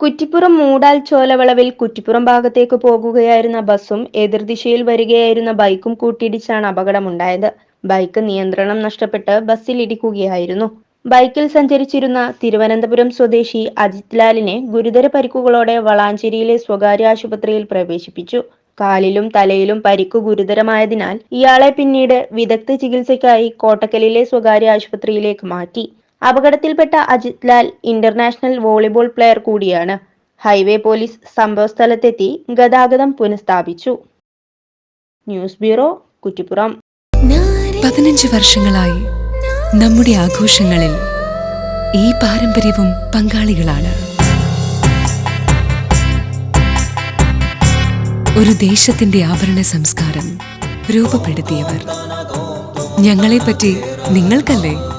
കുറ്റിപ്പുറം മൂടാൽ ചോലവളവിൽ കുറ്റിപ്പുറം ഭാഗത്തേക്ക് പോകുകയായിരുന്ന ബസ്സും എതിർദിശയിൽ വരികയായിരുന്ന ബൈക്കും കൂട്ടിയിടിച്ചാണ് അപകടമുണ്ടായത്. ബൈക്ക് നിയന്ത്രണം നഷ്ടപ്പെട്ട് ബസ്സിൽ ഇടിക്കുകയായിരുന്നു. ബൈക്കിൽ സഞ്ചരിച്ചിരുന്ന തിരുവനന്തപുരം സ്വദേശി അജിത് ലാലിനെ ഗുരുതര പരിക്കുകളോടെ വളാഞ്ചേരിയിലെ സ്വകാര്യ ആശുപത്രിയിൽ പ്രവേശിപ്പിച്ചു. കാലിലും തലയിലും പരിക്കു ഗുരുതരമായതിനാൽ ഇയാളെ പിന്നീട് വിദഗ്ധ ചികിത്സയ്ക്കായി കോട്ടക്കലിലെ സ്വകാര്യ ആശുപത്രിയിലേക്ക് മാറ്റി. അപകടത്തിൽപ്പെട്ട Ajith Lal international volleyball player കൂടിയാണ്. ഹൈവേ പോലീസ് സംഭവസ്ഥലത്തെത്തി ഗതാഗതം പുനഃസ്ഥാപിച്ചു. News bureau Kuttippuram. പതിനഞ്ച് വർഷങ്ങളായി നമ്മുടെ ആഘോഷങ്ങളിൽ ഈ പാരമ്പര്യവും പങ്കാളികളാണ്. ഒരു ദേശത്തിന്റെ ആഭരണ സംസ്കാരം രൂപപ്പെടുത്തിയവർ. ഞങ്ങളെപ്പറ്റി നിങ്ങൾക്കല്ലേ?